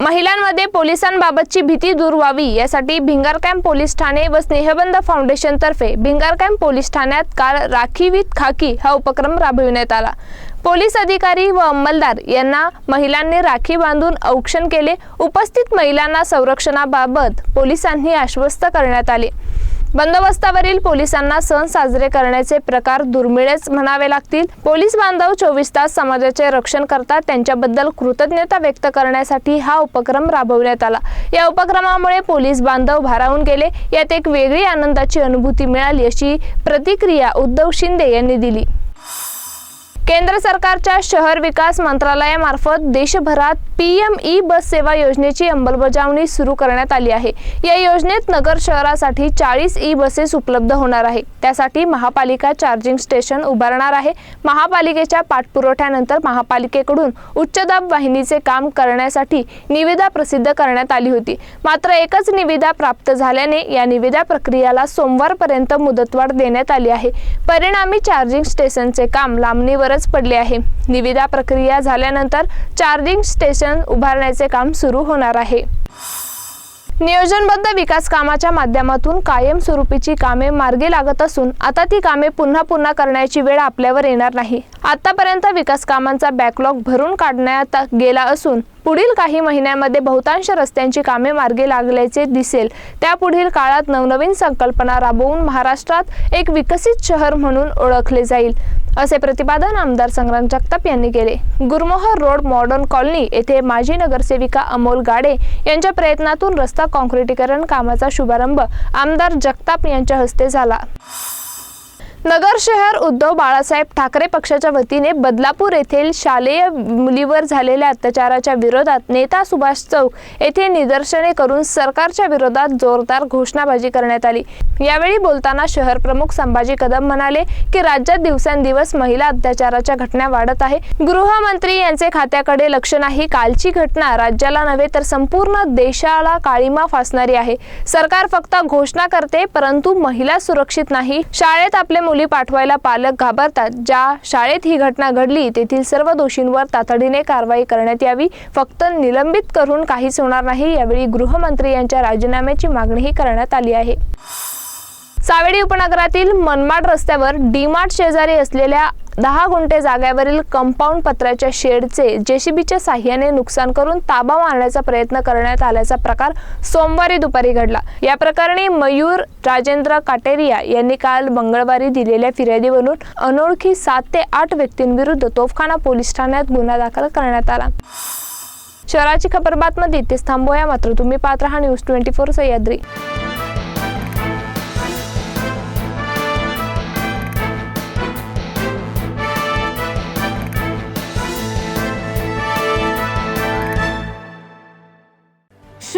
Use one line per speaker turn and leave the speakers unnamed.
महिलांमध्ये पोलिसांबाबतची भीती दूर व्हावी यासाठी भिंगार कॅम्प पोलीस ठाणे व स्नेहबंध फाउंडेशनतर्फे भिंगार कॅम्प पोलीस ठाण्यात काल राखी विथ खाकी हा उपक्रम राबविण्यात आला. पोलीस अधिकारी व अंमलदार यांना महिलांनी राखी बांधून औक्षण केले. उपस्थित महिलांना संरक्षणाबाबत पोलिसांनी आश्वस्त करण्यात आले. बंदोबस्तावरील पोलिसांना सण साजरे करण्याचे प्रकार दुर्मिळच म्हणावे लागतील. पोलीस बांधव चोवीस तास समाजाचे रक्षण करतात. त्यांच्याबद्दल कृतज्ञता व्यक्त करण्यासाठी हा उपक्रम राबवण्यात आला. या उपक्रमामुळे पोलीस बांधव भारावून गेले. यात एक वेगळी आनंदाची अनुभूती मिळाली अशी प्रतिक्रिया उद्धव शिंदे यांनी दिली. केंद्र सरकारच्या शहर विकास मंत्रालयामार्फत देशभरात पी एम ई बस सेवा योजनेची अंमलबजावणी सुरू करण्यात आली आहे. या योजनेत नगर शहरासाठी चाळीस ई बसेस उपलब्ध होणार आहे. त्यासाठी महापालिका चार्जिंग स्टेशन उभारणार आहे. महापालिकेच्या पाठपुरवठ्यानंतर महापालिकेकडून उच्चदाब वाहिनीचे काम करण्यासाठी निविदा प्रसिद्ध करण्यात आली होती. मात्र एकच निविदा प्राप्त झाल्याने या निविदा प्रक्रियाला सोमवारपर्यंत मुदतवाढ देण्यात आली आहे. परिणामी चार्जिंग स्टेशनचे काम लांबणीवरच पडले आहे. निविदा प्रक्रिया झाल्यानंतर चार्जिंग स्टेशन उभारण्याचे काम सुरू होणार आहे. नियोजनबद्ध विकास कामाच्या माध्यमातून कायमस्वरूपीची कामे मार्गी लागत असून आता ती कामे पुन्हा पुन्हा करण्याची वेळ आपल्यावर येणार नाही. आतापर्यंत विकास कामांचा बॅकलॉग भरून काढण्यात गेला असून पुढील काही महिन्यांमध्ये बहुतांश रस्त्यांची कामे मार्गे लागल्याचे दिसेल. त्यापुढील काळात नवनवीन संकल्पना राबवून महाराष्ट्रात एक विकसित शहर म्हणून ओळखले जाईल असे प्रतिपादन आमदार संग्राम जगताप यांनी केले. गुरमोहर रोड मॉडर्न कॉलनी येथे माजी नगरसेविका अमोल गाडे यांच्या प्रयत्नातून रस्ता काँक्रिटीकरण कामाचा शुभारंभ आमदार जगताप यांच्या हस्ते झाला. नगर शहर उद्धव बाळासाहेब ठाकरे पक्षाच्या वतीने बदलापूर येथील शालेय मुलीवर झालेल्या अत्याचाराच्या विरोधात नेता सुभाष चौक येथे निदर्शने करून सरकारच्या विरोधात जोरदार घोषणाबाजी करण्यात आली. यावेळी बोलताना शहर प्रमुख संभाजी कदम म्हणाले की राज्यात दिवसेंदिवस महिला अत्याचाराच्या घटना वाढत आहे. गृहमंत्री यांचे खात्याकडे लक्ष नाही. कालची घटना राज्याला नव्हे तर संपूर्ण देशाला काळीमा फासणारी आहे. सरकार फक्त घोषणा करते परंतु महिला सुरक्षित नाही. शाळेत आपले मुली पाठवायला पालक घाबरतात. ज्या शाळेत ही घटना घडली तेथील सर्व दोषींवर तातडीने कारवाई करण्यात यावी. फक्त निलंबित करून काहीच होणार नाही यावेळी गृहमंत्री यांच्या राजीनाम्याची मागणीही करण्यात आली आहे. सावेडी उपनगरातील मनमाड रस्त्यावर डीमार्ट शेजारी असलेल्या दहा गुंठे जागेवरील कंपाऊंड पत्राच्या शेडचे जेसीबीच्या साह्याने नुकसान करून ताबा मारण्याचा प्रयत्न करण्यात आल्याचा प्रकार सोमवारी दुपारी घडला. या प्रकरणी मयूर राजेंद्र काटेरिया यांनी काल मंगळवारी दिलेल्या फिर्यादीवरून अनोळखी सात ते आठ व्यक्तींविरुद्ध तोफखाना पोलीस ठाण्यात गुन्हा दाखल करण्यात आला. शहराची खबर बातमध्ये तेच थांबूया. मात्र तुम्ही पात्र हा न्यूज ट्वेंटी फोर सह्याद्री